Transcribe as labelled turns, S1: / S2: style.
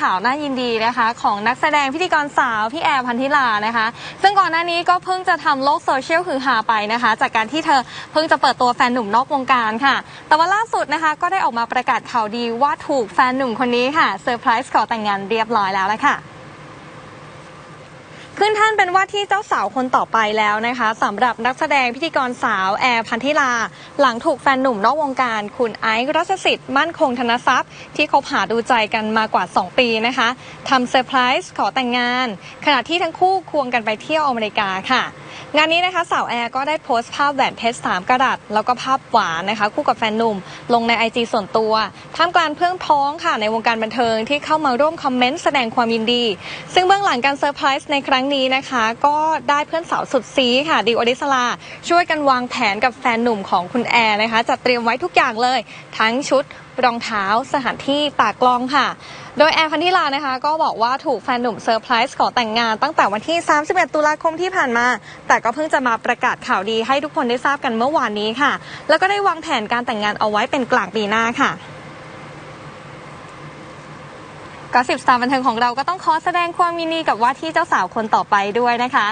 S1: ข่าวน่ายินดีนะคะของนักแสดงพิธีกรสาวพี่แอร์พันธิลานะคะ ซึ่งก่อนหน้านี้ก็เพิ่งจะทำโลกโซเชียลคือฮาไปนะคะ จากการที่เธอเพิ่งจะเปิดตัวแฟนหนุ่มนอกวงการค่ะ แต่ว่าล่าสุดนะคะก็ได้ออกมาประกาศข่าวดีว่าถูกแฟนหนุ่มคนนี้ค่ะเซอร์ไพรส์ขอแต่งงานเรียบร้อยแล้วละค่ะ ขึ้นท่านเป็นว่าที่เจ้าสาวคนต่อไปแล้วนะคะสำหรับนักแสดงพิธีกรสาวแอร์พันธิลา หลังถูกแฟนหนุ่มนอกวงการ คุณไอซ์รัชสิทธิ์มั่นคงธนทรัพย์ ที่คบหาดูใจกันมากว่า 2 ปีนะคะทำเซอร์ไพรส์ขอแต่งงาน ขณะที่ทั้งคู่ควงกันไปเที่ยวอเมริกาค่ะ งานนี้นะคะสาวแอร์ก็ได้โพสต์ภาพแหวนเพชร3กระรัตแล้วก็ภาพหวานนะคะ คู่กับแฟนหนุ่ม ลงใน IG ส่วนตัวท่ามกลางเพื่อนพ้องค่ะในวงการบันเทิงที่เข้ามาร่วมคอมเมนต์แสดงความยินดี ซึ่งเบื้องหลังการเซอร์ไพรส์ในครั้งนี้นะคะ ก็ได้เพื่อนสาวสุดซีค่ะดิวอดิสลาช่วยกันวางแผนกับแฟนหนุ่มของคุณแอร์นะคะจัดเตรียมไว้ทุกอย่างเลย ทั้งชุดรองเท้าสถานที่ตากล้องค่ะ โดยแอร์พันธิลานะคะ ก็บอกว่าถูกแฟนหนุ่มเซอร์ไพรส์ขอแต่งงานตั้งแต่วันที่ 31 ตุลาคมที่ผ่านมา แต่ก็เพิ่งจะมาประกาศข่าวดีให้ทุกคนได้ทราบกันเมื่อวานนี้ค่ะ แล้วก็ได้วางแผนการแต่งงานเอาไว้เป็นกลางปีหน้าค่ะก็สิบสตาร์บันเทิงของเราก็ต้องขอแสดงความยินดีกับว่าที่เจ้าสาวคนต่อไปด้วยนะคะ